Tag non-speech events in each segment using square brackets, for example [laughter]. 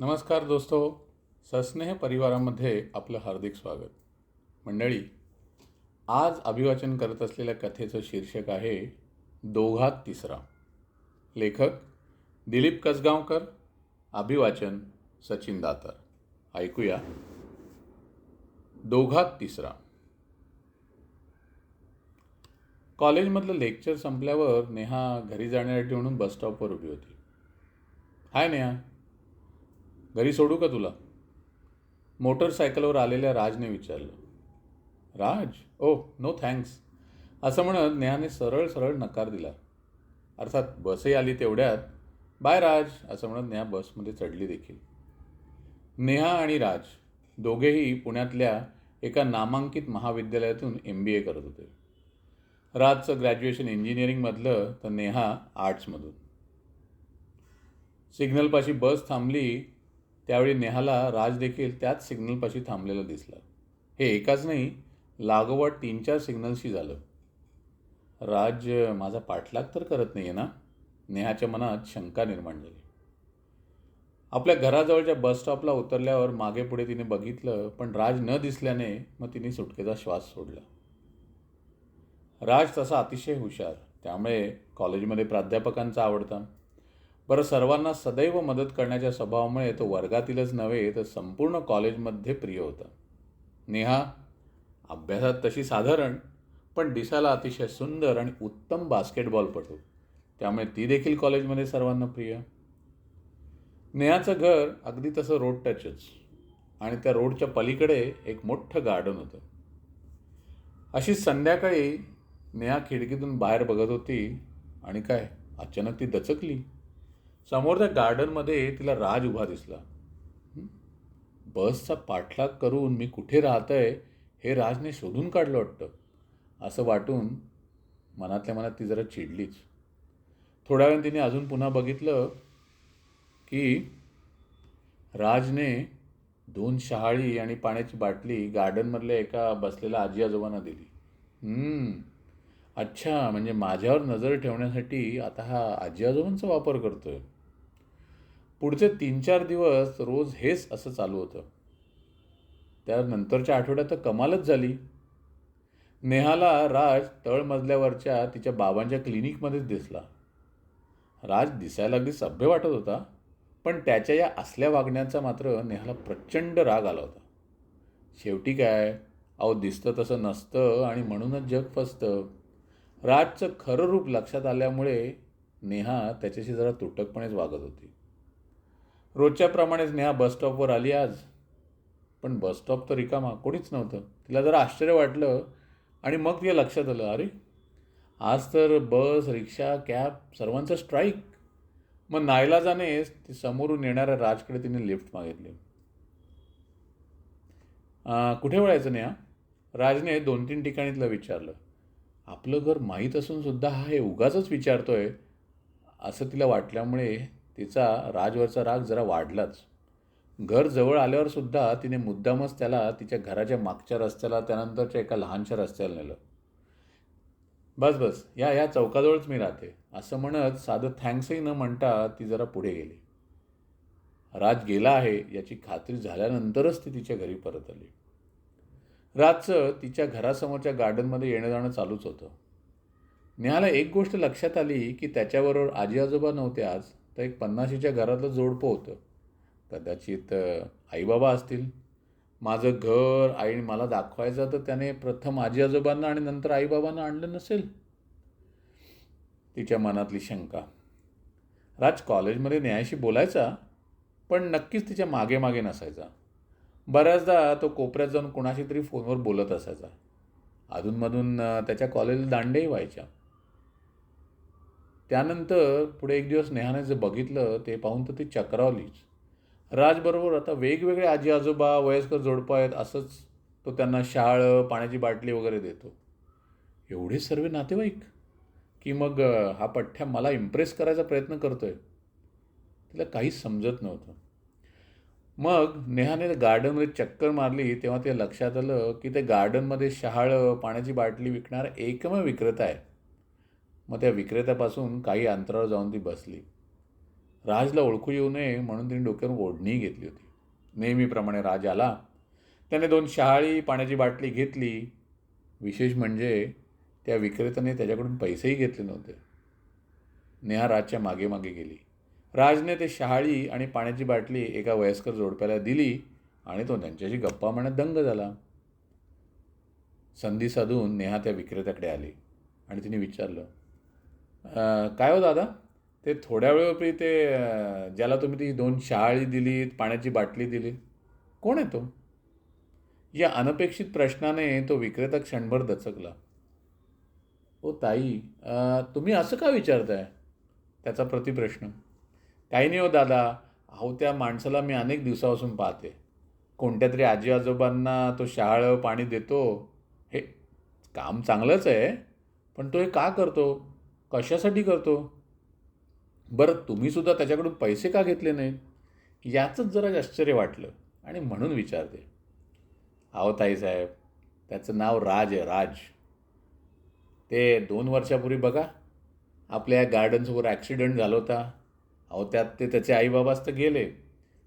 नमस्कार दोस्तो सस्नेह परिवारामध्ये आपलं हार्दिक स्वागत. मंडळी आज अभिवाचन करत असलेल्या कथेचं शीर्षक आहे दोघात तिसरा. लेखक दिलीप कसगावकर अभिवाचन सचिन दातर. ऐकूया. दोघात तिसरा. कॉलेजमधलं लेक्चर संपल्यावर नेहा घरी जाण्यासाठी म्हणून बसस्टॉपवर उभी होती. हाय नेहा. घरी सोडू का तुला? मोटरसायकलवर आलेल्या राजने विचारलं. राज? ओ नो थँक्स असं म्हणत नेहाने सरळ सरळ नकार दिला. अर्थात बसही आली तेवढ्यात. बाय राज असं म्हणत नेहा बसमध्ये चढली देखील. नेहा आणि राज दोघेही पुण्यातल्या एका नामांकित महाविद्यालयातून एम बी ए करत होते. राजचं ग्रॅज्युएशन इंजिनिअरिंगमधलं तर नेहा आर्ट्समधून सिग्नलपाशी बस थांबली त्यावेळी नेहाला राज देखील त्याच सिग्नलपाशी थांबलेला दिसला. हे एकाच नाही लागोवाट तीन चार सिग्नल्सशी झालं. राज माझा पाठलाग तर करत नाही आहे ना? नेहाच्या मनात शंका निर्माण झाली. आपल्या घराजवळच्या बस स्टॉपला उतरल्यावर मागे पुढे तिने बघितलं पण राज न दिसल्याने मग तिने सुटकेचा श्वास सोडला. राज तसा अतिशय हुशार त्यामुळे कॉलेजमध्ये प्राध्यापकांचा आवडता. बरं सर्वांना सदैव मदत करण्याच्या स्वभावामुळे तो वर्गातीलच नव्हे तर संपूर्ण कॉलेजमध्ये प्रिय होता. नेहा अभ्यासात तशी साधारण पण दिसायला अतिशय सुंदर आणि उत्तम बास्केटबॉलपटू. त्यामुळे ती देखील कॉलेजमध्ये सर्वांना प्रिय. नेहाचं घर अगदी तसं रोड टचच आणि त्या रोडच्या पलीकडे एक मोठं गार्डन होतं. अशी संध्याकाळी नेहा खिडकीतून बाहेर बघत होती आणि काय अचानक ती दचकली. समोरच्या गार्डनमध्ये तिला राज उभा दिसला. बसचा पाठलाग करून मी कुठे राहतंय हे राजने शोधून काढलं वाटतं. असं वाटून मनातल्या मनात ती जरा चिडलीच. थोड्या वेळ तिने अजून पुन्हा बघितलं की राजने दोन शहाळी आणि पाण्याची बाटली गार्डनमधल्या एका बसलेल्या आजी आजोबांना दिली अच्छा म्हणजे माझ्यावर नजर ठेवण्यासाठी आता हा आजी आजोबांचा वापर करतोय. पुढचे तीन चार दिवस रोज हेच असं चालू होतं. त्यानंतरच्या आठवड्यात तर कमालच झाली. नेहाला राज तळमजल्यावरच्या तिच्या बाबांच्या क्लिनिकमध्येच दिसला. राज दिसायला अगदी सभ्य वाटत होता पण त्याच्या या असल्या वागण्याचा मात्र नेहाला प्रचंड राग आला होता. शेवटी काय? अहो दिसतं तसं नसतं आणि म्हणूनच जग फसतं. राजचं खरं रूप लक्षात आल्यामुळे नेहा त्याच्याशी जरा तुटकपणेच वागत होती. रोजच्याप्रमाणेच नेहा बसस्टॉपवर आली आज. पण बसस्टॉप तर रिकामा कोणीच नव्हतं. तिला जरा आश्चर्य वाटलं आणि मग तिला लक्षात आलं अरे आज तर बस रिक्षा कॅब सर्वांचं स्ट्राईक. मग नाईलाजानेच ती समोरून येणाऱ्या राजकडे तिने लिफ्ट मागितली. कुठे वळायचं नेहा? राजने दोन तीन ठिकाणी तिला विचारलं. आपलं घर माहीत असून सुद्धा हा हे उगाच विचारतोय असं तिला वाटल्यामुळे तिचा राजवरचा राग जरा वाढलाच. घर जवळ आल्यावर सुद्धा तिने मुद्दामच त्याला तिच्या घराच्या मागच्या रस्त्याला त्यानंतरच्या एका लहानशा रस्त्याला नेलं. बस बस या या चौकाजवळच मी राहते. असं म्हणत साधं थँक्सही न म्हणता ती जरा पुढे गेली. राज गेला आहे याची खात्री झाल्यानंतरच ती तिच्या घरी परत आली. राजचं तिच्या घरासमोरच्या गार्डनमध्ये येणं जाणं चालूच होतं. नेहाला एक गोष्ट लक्षात आली की त्याच्याबरोबर आजी आजोबा नव्हते आज. तर एक पन्नाशीच्या घरातलं जोडपं होतं. कदाचित आईबाबा असतील. माझं घर आई मला दाखवायचं तर त्याने प्रथम आजी आजोबांना आणि नंतर आईबाबांना आणलं नसेल? तिच्या मनातली शंका. राज कॉलेजमध्ये न्यायाशी बोलायचा पण नक्कीच तिच्यामागे मागे नसायचा. बऱ्याचदा तो कोपऱ्यात जाऊन कोणाशी तरी फोनवर बोलत असायचा. अधूनमधून त्याच्या कॉलेजला दांडेही व्हायच्या. त्यानंतर पुढे एक दिवस नेहाने जे बघितलं ते पाहून तर ती चक्रावलीच. राजबरोबर आता वेगवेगळे आजी आजोबा वयस्कर जोडपं आहेत असंच तो त्यांना शाळ पाण्याची बाटली वगैरे देतो. एवढे सर्व नातेवाईक? की मग हा पठ्ठ्या मला इम्प्रेस करायचा प्रयत्न करतो आहे तिला काहीच समजत नव्हतं. मग नेहाने गार्डनमध्ये चक्कर मारली तेव्हा ते लक्षात आलं की ते गार्डनमध्ये शहाळं पाण्याची बाटली विकणारा एकमेव विक्रेता आहे. मग त्या विक्रेत्यापासून काही अंतरावर जाऊन ती बसली. राजला ओळखू येऊ नये म्हणून तिने डोक्यावर ओढणी घेतली होती. नेहमीप्रमाणे राज आला. त्याने दोन शहाळी पाण्याची बाटली घेतली. विशेष म्हणजे त्या विक्रेत्याने त्याच्याकडून पैसेही घेतले नव्हते. नेहा राजच्या मागे मागे गेली. राजने ते शहाळी आणि पाण्याची बाटली एका वयस्कर जोडप्याला दिली आणि तो त्यांच्याशी गप्पा म्हणत दंग झाला. संधी साधून नेहा त्या विक्रेत्याकडे आली आणि तिने विचारलं काय हो दादा? ते थोड्या वेळापूर्वी ते ज्याला तुम्ही ती दोन शहाळी दिलीत पाण्याची बाटली दिली कोण आहे तो? या अनपेक्षित प्रश्नाने तो विक्रेता क्षणभर दचकला. ओ ताई तुम्ही असं का विचारताय? त्याचा प्रतिप्रश्न. काही नाही हो दादा अहो त्या माणसाला मी अनेक दिवसापासून पाहते. कोणत्या तरी आजी आजोबांना तो शहाळं पाणी देतो हे काम चांगलंच आहे पण तो हे का करतो? कशासाठी करतो? बरं तुम्हीसुद्धा त्याच्याकडून पैसे का घेतले नाहीत? याचंच जरा आश्चर्य वाटलं आणि म्हणून विचारते. अहो ताईसाहेब त्याचं नाव राज आहे राज. ते दोन वर्षापूर्वी बघा आपल्या गार्डनसमोर ॲक्सिडेंट झाला होता. अहो त्यात ते त्याचे आईबाबाच तर गेले.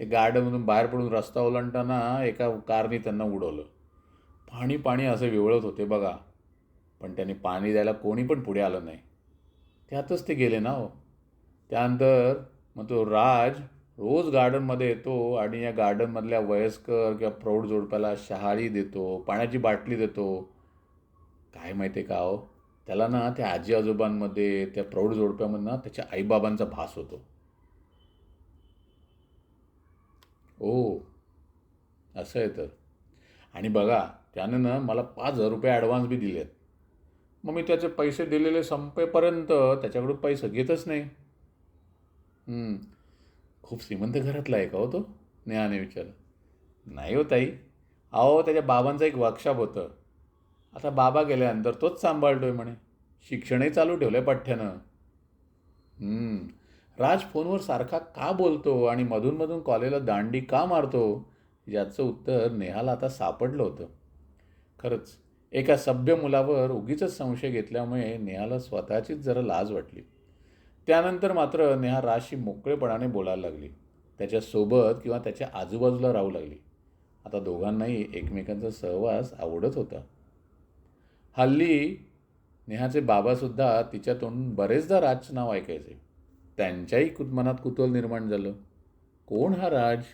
ते गार्डनमधून बाहेर पडून रस्ता ओलांडताना एका कारने त्यांना उडवलं. पाणी पाणी असं विवळत होते बघा. पण त्यांनी पाणी द्यायला कोणी पण पुढे आलं नाही. त्यातच ते गेले ना हो. त्यानंतर मग तो राज रोज गार्डनमध्ये येतो आणि या गार्डनमधल्या वयस्कर किंवा प्रौढ जोडप्याला शहाळी देतो पाण्याची बाटली देतो. काय माहिती आहे का हो? त्याला ना त्या आजी आजोबांमध्ये त्या प्रौढ जोडप्यामध्ये ना त्याच्या आईबाबांचा भास होतो. ओ असं आहे तर. आणि बघा त्यानं ना मला पाच हजार रुपये ॲडव्हान्स बी दिलेत. मग मी त्याचे पैसे दिलेले संपेपर्यंत त्याच्याकडून पैसे घेतच नाही. खूप श्रीमंत घरातला आहे का हो तो? नेहाने विचारलं. नाही हो ताई. अहो त्याच्या बाबांचं एक वर्कशॉप होतं. आता बाबा गेल्यानंतर तोच सांभाळतोय म्हणे. शिक्षणही चालू ठेवलं आहे पठ्ठ्यानं राज फोनवर सारखा का बोलतो आणि मधूनमधून कॉलेजला दांडी का मारतो? याचं उत्तर नेहाला आता सापडलं होतं. खरंच एका सभ्य मुलावर उगीच संशय घेतल्यामुळे नेहाला स्वतःचीच जरा लाज वाटली. त्यानंतर मात्र नेहा राजशी मोकळेपणाने बोलायला लागली. त्याच्यासोबत किंवा त्याच्या आजूबाजूला राहू लागली. आता दोघांनाही एकमेकांचा सहवास आवडत होता. हल्ली नेहाचे बाबासुद्धा तिच्या तोंडून बरेचदा राजचं नाव ऐकायचे. त्यांच्याही कुत मनात कुतूहल निर्माण झालं. कोण हा राज?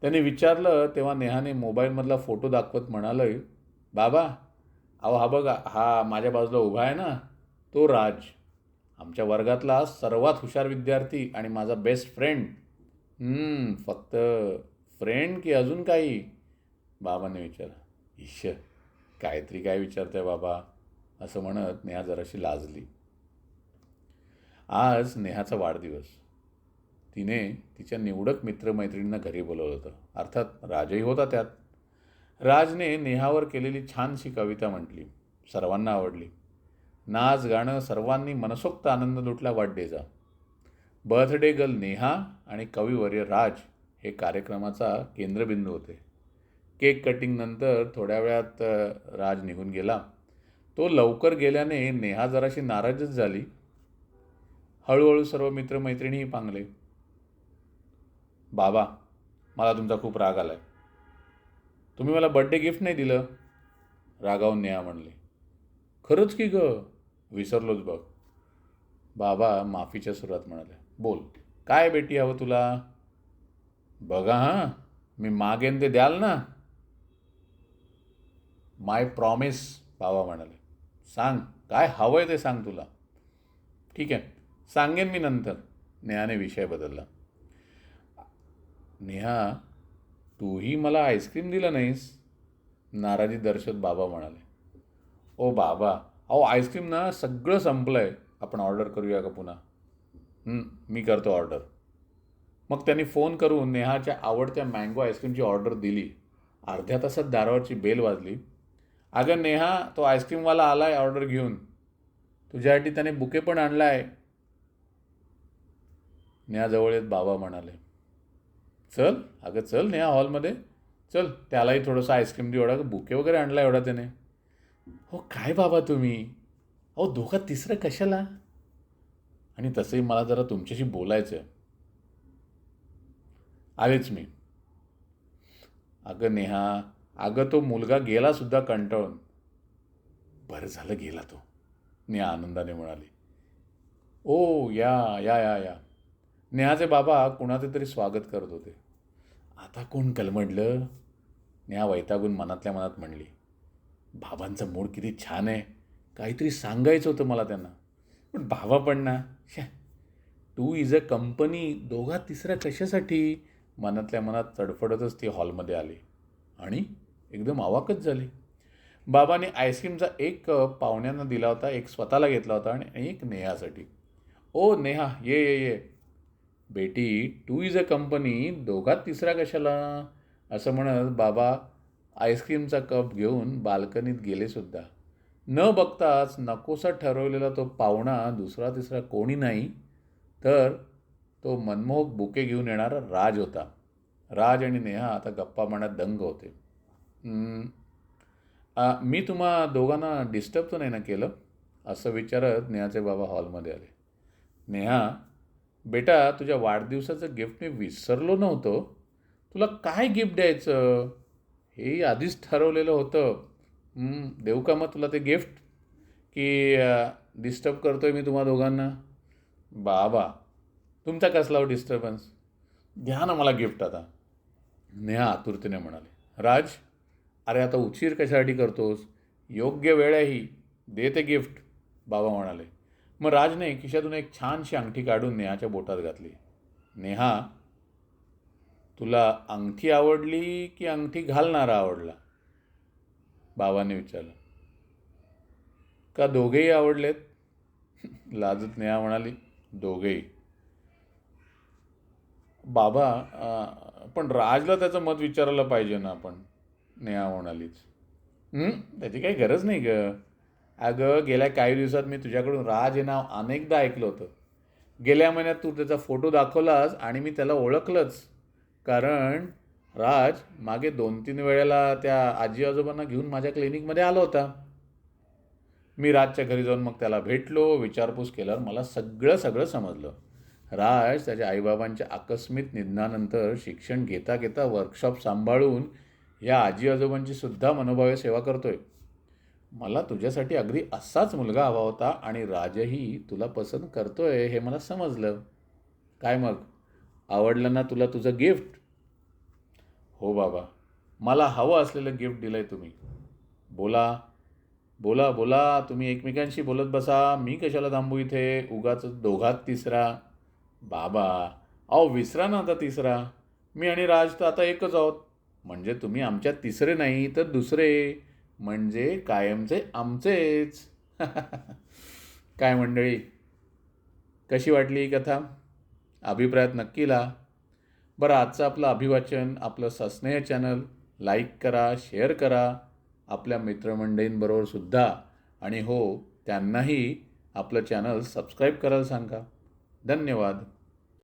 त्याने विचारलं तेव्हा नेहाने मोबाईलमधला फोटो दाखवत म्हणालं बाबा अहो हा बघा हा माझ्या बाजूला उभा आहे ना तो राज. आमच्या वर्गातला सर्वात हुशार विद्यार्थी आणि माझा बेस्ट फ्रेंड फक्त फ्रेंड की अजून काही? बाबाने विचारलं. ईश काहीतरी काय विचारतंय बाबा असं म्हणत नेहा जराशी लाजली. आज नेहाचा वाढदिवस. तिने तिच्या निवडक मित्रमैत्रिणींना घरी बोलवलं होतं. अर्थात राजही होता त्यात. राजने नेहावर केलेली छानशी कविता म्हटली. सर्वांना आवडली. नाच गाणं सर्वांनी मनसोक्त आनंद लुटला वाढडेचा बर्थडे गर्ल नेहा आणि कविवर्य राज हे कार्यक्रमाचा केंद्रबिंदू होते. केक कटिंगनंतर थोड्या वेळात राज निघून गेला. तो लवकर गेल्याने नेहा जराशी नाराजच झाली. हळूहळू सर्व मित्रमैत्रिणीही पांगले. बाबा मला तुमचा खूप राग आला आहे तुम्ही मला बड्डे गिफ्ट नाही दिलं? रागावून नेहा म्हणले. खरंच की ग? विसरलोच बघ. बाबा माफीच्या सुरात म्हणाल्या बोल काय बेटी हवं तुला? बघा हां मी मागेन ते द्याल ना? माय प्रॉमिस बाबा म्हणाले. सांग काय हवं आहे ते सांग तुला. ठीक आहे सांगेन मी नंतर. नेहाने विषय बदलला. नेहा तूही मला आईस्क्रीम दिलं नाहीस? नाराजी दर्शत बाबा म्हणाले. ओ बाबा अहो आईस्क्रीम ना सगळं संपलं आहे आपण ऑर्डर करूया का पुन्हा? मी करतो ऑर्डर. मग त्यांनी फोन करून नेहाच्या आवडत्या मँगो आईस्क्रीमची ऑर्डर दिली. अर्ध्या तासात दारावरची बेल वाजली. अगं नेहा तो आईस्क्रीमवाला आला आहे ऑर्डर घेऊन. तुझ्यासाठी त्याने बुके पण आणला आहे नेहाजवळ येत बाबा म्हणाले. चल अगं चल नेहा हॉलमध्ये. चल त्यालाही थोडंसं आईस्क्रीम देऊ. एवढा बुके वगैरे आणला एवढा त्याने. हो काय बाबा तुम्ही? अहो धोका तिसरं कशाला? आणि तसंही मला जरा तुमच्याशी बोलायचं आहे आलेच मी. अगं नेहा अगं तो मुलगा गेलासुद्धा कंटाळून. बरं झालं गेला तो नेहा आनंदाने म्हणाली. ओ या या या या. नेहाचे बाबा कुणाचे तरी स्वागत करत होते. आता कोण कलमडलं? नेहा वैतागून मनातल्या मनात म्हणली बाबांचं मूड किती छान आहे. काहीतरी सांगायचं होतं मला त्यांना. पण भावा पण ना. शे टू इज अ कंपनी दोघा तिसऱ्या कशासाठी? मनातल्या मनात तडफडतच ती हॉलमध्ये आली आणि एकदम आवाकच झाली. बाबाने आईस्क्रीमचा एक कप पाहुण्यांना दिला होता एक स्वतःला घेतला होता आणि एक नेहासाठी. ओ नेहा ये ये ये. बेटी टू इज अ कंपनी दोघात तिसरा कशाला? असं म्हणत बाबा आईस्क्रीमचा कप घेऊन बाल्कनीत गेलेसुद्धा न बघताच नकोसा ठरवलेला तो पाहुणा दुसरा तिसरा कोणी नाही तर तो मनमोहक बुके घेऊन येणारा राज होता. राज आणि नेहा आता गप्पा मारण्यात दंग होते. आ, मी तुम्हा दोघांना डिस्टर्ब तर नाही ना केलं? असं विचारत नेहाचे बाबा हॉलमध्ये आले. नेहा बेटा तुझ्या वाढदिवसाचं गिफ्ट मी विसरलो नव्हतो. तुला काय गिफ्ट द्यायचं? हेही आधीच ठरवलेलं होतं. देऊ का मग तुला ते गिफ्ट की डिस्टर्ब करतो आहे मी तुम्हा दोघांना? बाबा तुमचा कसला हो डिस्टर्बन्स घ्या ना मला गिफ्ट आता. नेहा आतुरतेने म्हणाले. राज अरे आता उशीर कशासाठी करतोस? योग्य वेळ आहे ही. दे ते गिफ्ट बाबा म्हणाले. मग राजने खिशातून एक छानशी अंगठी काढून नेहाच्या बोटात घातली. नेहा तुला अंगठी आवडली की अंगठी घालणारा आवडला? बाबांनी विचारलं. का दोघेही आवडलेत? लाजत नेहा म्हणाली दोघेही. बाबा पण राजला त्याचं मत विचारायला पाहिजे ना आपण नेहा म्हणालीच. त्याची काही गरज नाही ग. अगं गेल्या काही दिवसात मी तुझ्याकडून राज हे नाव अनेकदा ऐकलं होतं. गेल्या महिन्यात तू त्याचा फोटो दाखवलास आणि मी त्याला ओळखलंच. कारण राज मागे दोन तीन वेळेला त्या आजी आजोबांना घेऊन माझ्या क्लिनिकमध्ये आला होता. मी राजच्या घरी जाऊन मग त्याला भेटलो विचारपूस केल्यावर मला सगळं सगळं समजलं. राज त्याच्या आईबाबांच्या आकस्मिक निधनानंतर शिक्षण घेता घेता वर्कशॉप सांभाळून या आजी आजोबांची सुद्धा मनोभावे सेवा करतोय. मला तुझ्यासाठी अगदी असाच मुलगा हवा होता आणि राजही तुला पसंत करतोय हे मला समजलं. काय मग? आवडलं ना तुला तुझं गिफ्ट? हो बाबा. मला हवं असलेलं गिफ्ट दिलं आहे तुम्ही. बोला. बोला बोला. तुम्ही एकमेकांशी बोलत बसा. मी कशाला थांबू इथे? उगाच दोघात तिसरा. बाबा. अहो विसरा ना आता तिसरा. मी आणि राज तर आता एकच आहोत. म्हणजे तुम्ही आमच्यात तिसरे नाही तर दुसरे. म्हणजे कायमचे आमचेच. [laughs] काय मंडळी? कशी वाटली ही कथा? अभिप्रायात नक्की ला. बरं आजचं आपलं अभिवाचन आपलं सस्नेह चॅनल लाईक करा शेअर करा. आपल्या मित्रमंडळींबरोबर सुद्धा. आणि हो त्यांनाही आपलं चॅनल सबस्क्राईब करायला सांगा. धन्यवाद.